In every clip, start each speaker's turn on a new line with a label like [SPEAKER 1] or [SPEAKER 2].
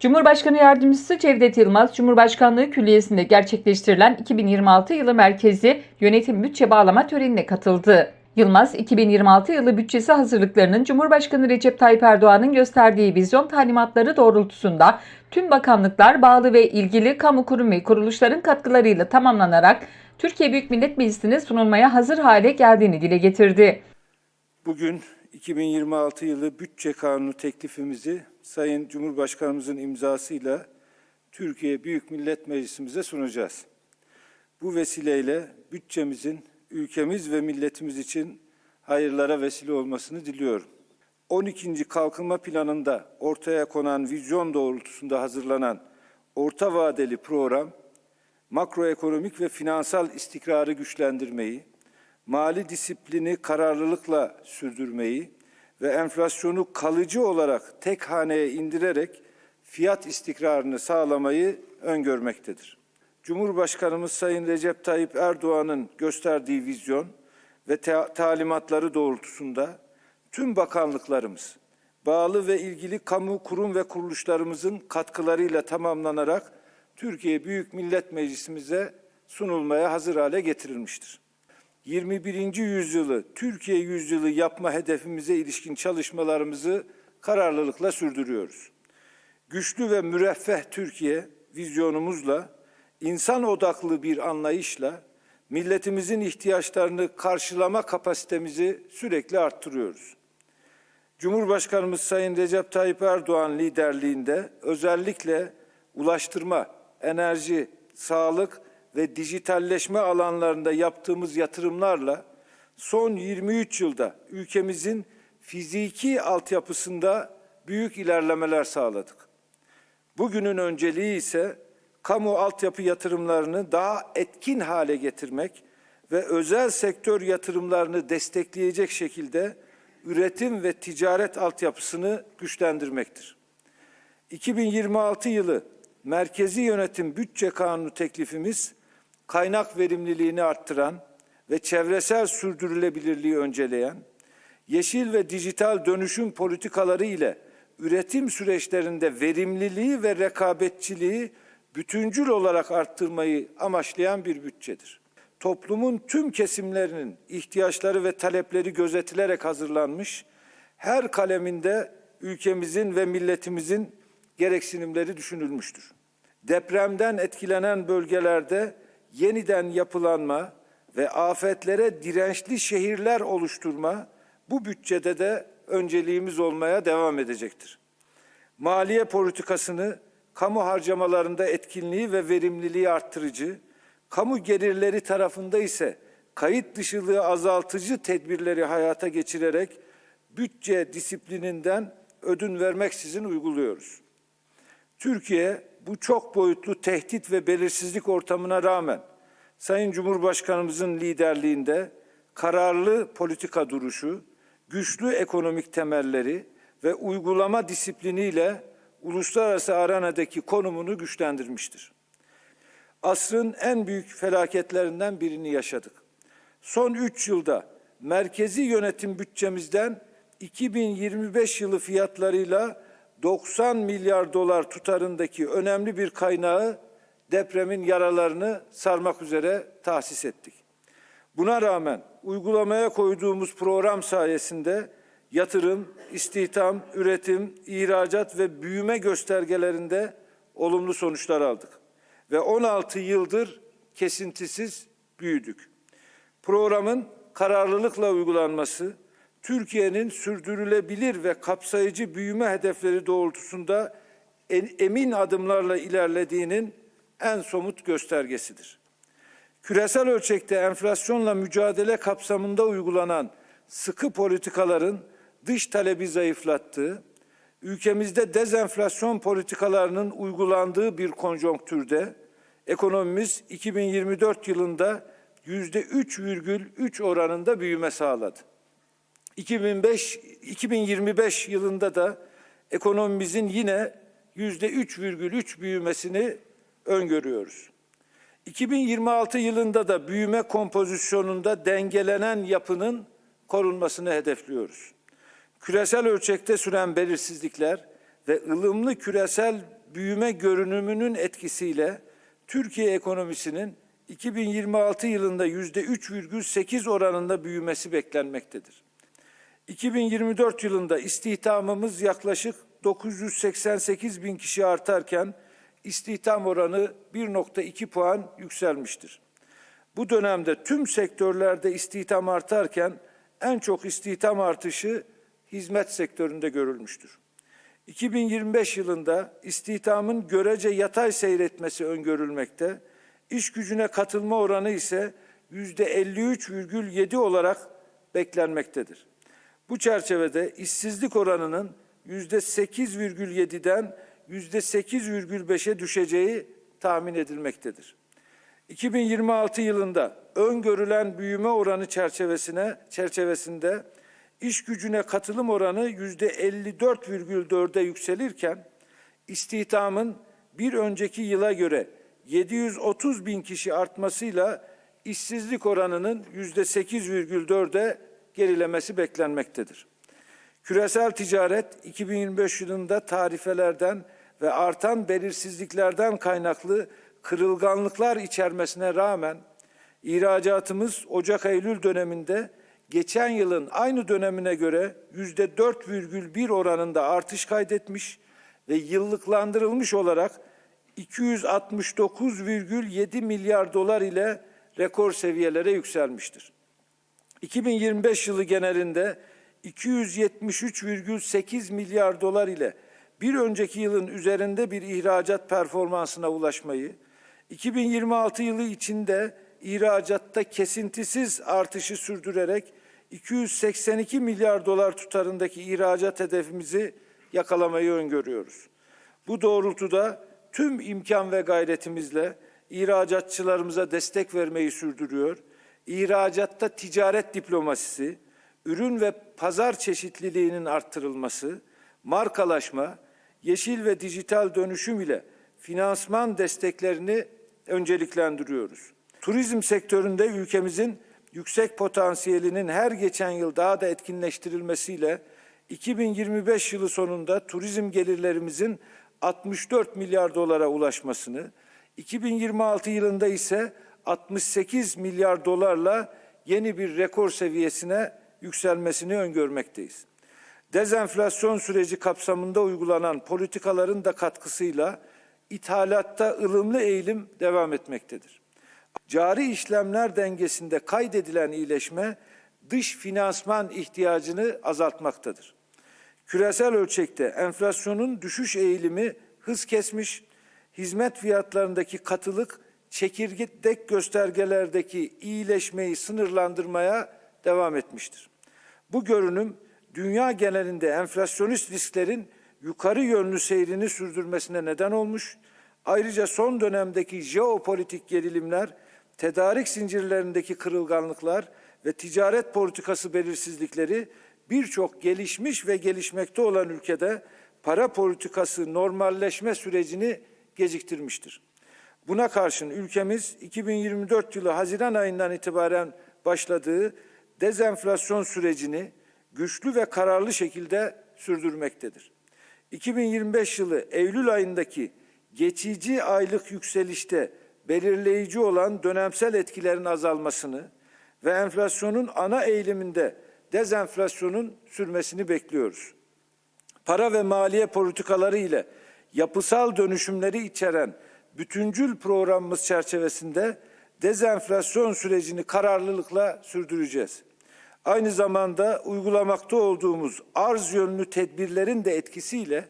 [SPEAKER 1] Cumhurbaşkanı Yardımcısı Cevdet Yılmaz, Cumhurbaşkanlığı Külliyesi'nde gerçekleştirilen 2026 yılı merkezi yönetim bütçe bağlama törenine katıldı. Yılmaz, 2026 yılı bütçesi hazırlıklarının Cumhurbaşkanı Recep Tayyip Erdoğan'ın gösterdiği vizyon talimatları doğrultusunda tüm bakanlıklar bağlı ve ilgili kamu kurum ve kuruluşların katkılarıyla tamamlanarak Türkiye Büyük Millet Meclisi'ne sunulmaya hazır hale geldiğini dile getirdi.
[SPEAKER 2] Bugün 2026 yılı bütçe kanunu teklifimizi Sayın Cumhurbaşkanımızın imzasıyla Türkiye Büyük Millet Meclisimize sunacağız. Bu vesileyle bütçemizin ülkemiz ve milletimiz için hayırlara vesile olmasını diliyorum. 12. Kalkınma Planı'nda ortaya konan vizyon doğrultusunda hazırlanan orta vadeli program, makroekonomik ve finansal istikrarı güçlendirmeyi, mali disiplini kararlılıkla sürdürmeyi ve enflasyonu kalıcı olarak tek haneye indirerek fiyat istikrarını sağlamayı öngörmektedir. Cumhurbaşkanımız Sayın Recep Tayyip Erdoğan'ın gösterdiği vizyon ve ta- talimatları doğrultusunda tüm bakanlıklarımız, bağlı ve ilgili kamu kurum ve kuruluşlarımızın katkılarıyla tamamlanarak Türkiye Büyük Millet Meclisimize sunulmaya hazır hale getirilmiştir. 21. yüzyılı Türkiye yüzyılı yapma hedefimize ilişkin çalışmalarımızı kararlılıkla sürdürüyoruz. Güçlü ve müreffeh Türkiye vizyonumuzla, insan odaklı bir anlayışla milletimizin ihtiyaçlarını karşılama kapasitemizi sürekli arttırıyoruz. Cumhurbaşkanımız Sayın Recep Tayyip Erdoğan liderliğinde özellikle ulaştırma, enerji, sağlık ve dijitalleşme alanlarında yaptığımız yatırımlarla son 23 yılda ülkemizin fiziki altyapısında büyük ilerlemeler sağladık. Bugünün önceliği ise kamu altyapı yatırımlarını daha etkin hale getirmek ve özel sektör yatırımlarını destekleyecek şekilde üretim ve ticaret altyapısını güçlendirmektir. 2026 yılı Merkezi Yönetim Bütçe Kanunu teklifimiz kaynak verimliliğini arttıran ve çevresel sürdürülebilirliği önceleyen, yeşil ve dijital dönüşüm politikaları ile üretim süreçlerinde verimliliği ve rekabetçiliği bütüncül olarak arttırmayı amaçlayan bir bütçedir. Toplumun tüm kesimlerinin ihtiyaçları ve talepleri gözetilerek hazırlanmış, her kaleminde ülkemizin ve milletimizin gereksinimleri düşünülmüştür. Depremden etkilenen bölgelerde yeniden yapılanma ve afetlere dirençli şehirler oluşturma bu bütçede de önceliğimiz olmaya devam edecektir. Maliye politikasını kamu harcamalarında etkinliği ve verimliliği arttırıcı, kamu gelirleri tarafında ise kayıt dışılığı azaltıcı tedbirleri hayata geçirerek bütçe disiplininden ödün vermeksizin uyguluyoruz. Türkiye bu çok boyutlu tehdit ve belirsizlik ortamına rağmen Sayın Cumhurbaşkanımızın liderliğinde kararlı politika duruşu, güçlü ekonomik temelleri ve uygulama disipliniyle uluslararası arenadaki konumunu güçlendirmiştir. Asrın en büyük felaketlerinden birini yaşadık. Son üç yılda merkezi yönetim bütçemizden 2025 yılı fiyatlarıyla 90 milyar dolar tutarındaki önemli bir kaynağı depremin yaralarını sarmak üzere tahsis ettik. Buna rağmen uygulamaya koyduğumuz program sayesinde yatırım, istihdam, üretim, ihracat ve büyüme göstergelerinde olumlu sonuçlar aldık. Ve 16 yıldır kesintisiz büyüdük. Programın kararlılıkla uygulanması, Türkiye'nin sürdürülebilir ve kapsayıcı büyüme hedefleri doğrultusunda emin adımlarla ilerlediğinin en somut göstergesidir. Küresel ölçekte enflasyonla mücadele kapsamında uygulanan sıkı politikaların dış talebi zayıflattığı, ülkemizde dezenflasyon politikalarının uygulandığı bir konjonktürde ekonomimiz 2024 yılında yüzde 3,3 oranında büyüme sağladı. 2005 2025 yılında da ekonomimizin yine yüzde 3,3 büyümesini öngörüyoruz. 2026 yılında da büyüme kompozisyonunda dengelenen yapının korunmasını hedefliyoruz. Küresel ölçekte süren belirsizlikler ve ılımlı küresel büyüme görünümünün etkisiyle Türkiye ekonomisinin 2026 yılında %3,8 oranında büyümesi beklenmektedir. 2024 yılında istihdamımız yaklaşık 988 bin kişi artarken istihdam oranı 1.2 puan yükselmiştir. Bu dönemde tüm sektörlerde istihdam artarken en çok istihdam artışı hizmet sektöründe görülmüştür. 2025 yılında istihdamın görece yatay seyretmesi öngörülmekte, iş gücüne katılma oranı ise %53,7 olarak beklenmektedir. Bu çerçevede işsizlik oranının %8,7'den %8,5'e düşeceği tahmin edilmektedir. 2026 yılında öngörülen büyüme oranı çerçevesine çerçevesinde iş gücüne katılım oranı %54,4'e yükselirken istihdamın bir önceki yıla göre 730 bin kişi artmasıyla işsizlik oranının %8,4'e gerilemesi beklenmektedir. Küresel ticaret 2025 yılında tarifelerden ve artan belirsizliklerden kaynaklı kırılganlıklar içermesine rağmen ihracatımız Ocak-Eylül döneminde geçen yılın aynı dönemine göre yüzde 4,1 oranında artış kaydetmiş ve yıllıklandırılmış olarak 269,7 milyar dolar ile rekor seviyelere yükselmiştir. 2025 yılı genelinde 273,8 milyar dolar ile bir önceki yılın üzerinde bir ihracat performansına ulaşmayı, 2026 yılı içinde ihracatta kesintisiz artışı sürdürerek 282 milyar dolar tutarındaki ihracat hedefimizi yakalamayı öngörüyoruz. Bu doğrultuda tüm imkan ve gayretimizle ihracatçılarımıza destek vermeyi sürdürüyor. İhracatta ticaret diplomasisi, ürün ve pazar çeşitliliğinin arttırılması, markalaşma, yeşil ve dijital dönüşüm ile finansman desteklerini önceliklendiriyoruz. Turizm sektöründe ülkemizin yüksek potansiyelinin her geçen yıl daha da etkinleştirilmesiyle 2025 yılı sonunda turizm gelirlerimizin 64 milyar dolara ulaşmasını, 2026 yılında ise 68 milyar dolarla yeni bir rekor seviyesine yükselmesini öngörmekteyiz. Dezenflasyon süreci kapsamında uygulanan politikaların da katkısıyla ithalatta ılımlı eğilim devam etmektedir. Cari işlemler dengesinde kaydedilen iyileşme dış finansman ihtiyacını azaltmaktadır. Küresel ölçekte enflasyonun düşüş eğilimi hız kesmiş, hizmet fiyatlarındaki katılık çekirdek göstergelerdeki iyileşmeyi sınırlandırmaya devam etmiştir. Bu görünüm dünya genelinde enflasyonist risklerin yukarı yönlü seyrini sürdürmesine neden olmuş. Ayrıca son dönemdeki jeopolitik gerilimler, tedarik zincirlerindeki kırılganlıklar ve ticaret politikası belirsizlikleri birçok gelişmiş ve gelişmekte olan ülkede para politikası normalleşme sürecini geciktirmiştir. Buna karşın ülkemiz 2024 yılı Haziran ayından itibaren başladığı dezenflasyon sürecini güçlü ve kararlı şekilde sürdürmektedir. 2025 yılı Eylül ayındaki geçici aylık yükselişte belirleyici olan dönemsel etkilerin azalmasını ve enflasyonun ana eğiliminde dezenflasyonun sürmesini bekliyoruz. Para ve maliye politikaları ile yapısal dönüşümleri içeren bütüncül programımız çerçevesinde dezenflasyon sürecini kararlılıkla sürdüreceğiz. Aynı zamanda uygulamakta olduğumuz arz yönlü tedbirlerin de etkisiyle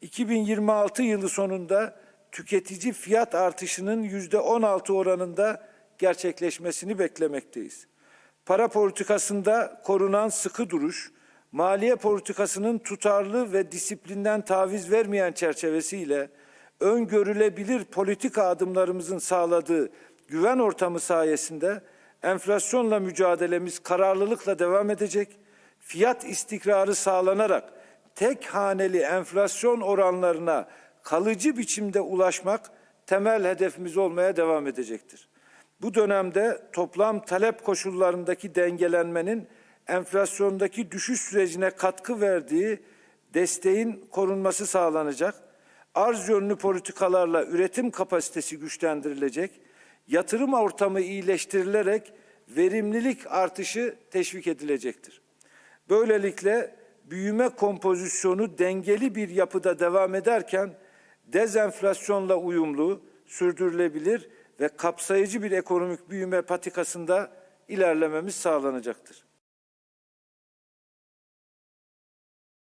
[SPEAKER 2] 2026 yılı sonunda tüketici fiyat artışının yüzde 16 oranında gerçekleşmesini beklemekteyiz. Para politikasında korunan sıkı duruş, maliye politikasının tutarlı ve disiplinden taviz vermeyen çerçevesiyle öngörülebilir politika adımlarımızın sağladığı güven ortamı sayesinde enflasyonla mücadelemiz kararlılıkla devam edecek, fiyat istikrarı sağlanarak tek haneli enflasyon oranlarına kalıcı biçimde ulaşmak temel hedefimiz olmaya devam edecektir. Bu dönemde toplam talep koşullarındaki dengelenmenin enflasyondaki düşüş sürecine katkı verdiği desteğin korunması sağlanacak. arz yönlü politikalarla üretim kapasitesi güçlendirilecek, yatırım ortamı iyileştirilerek verimlilik artışı teşvik edilecektir. Böylelikle büyüme kompozisyonu dengeli bir yapıda devam ederken dezenflasyonla uyumlu, sürdürülebilir ve kapsayıcı bir ekonomik büyüme patikasında ilerlememiz sağlanacaktır.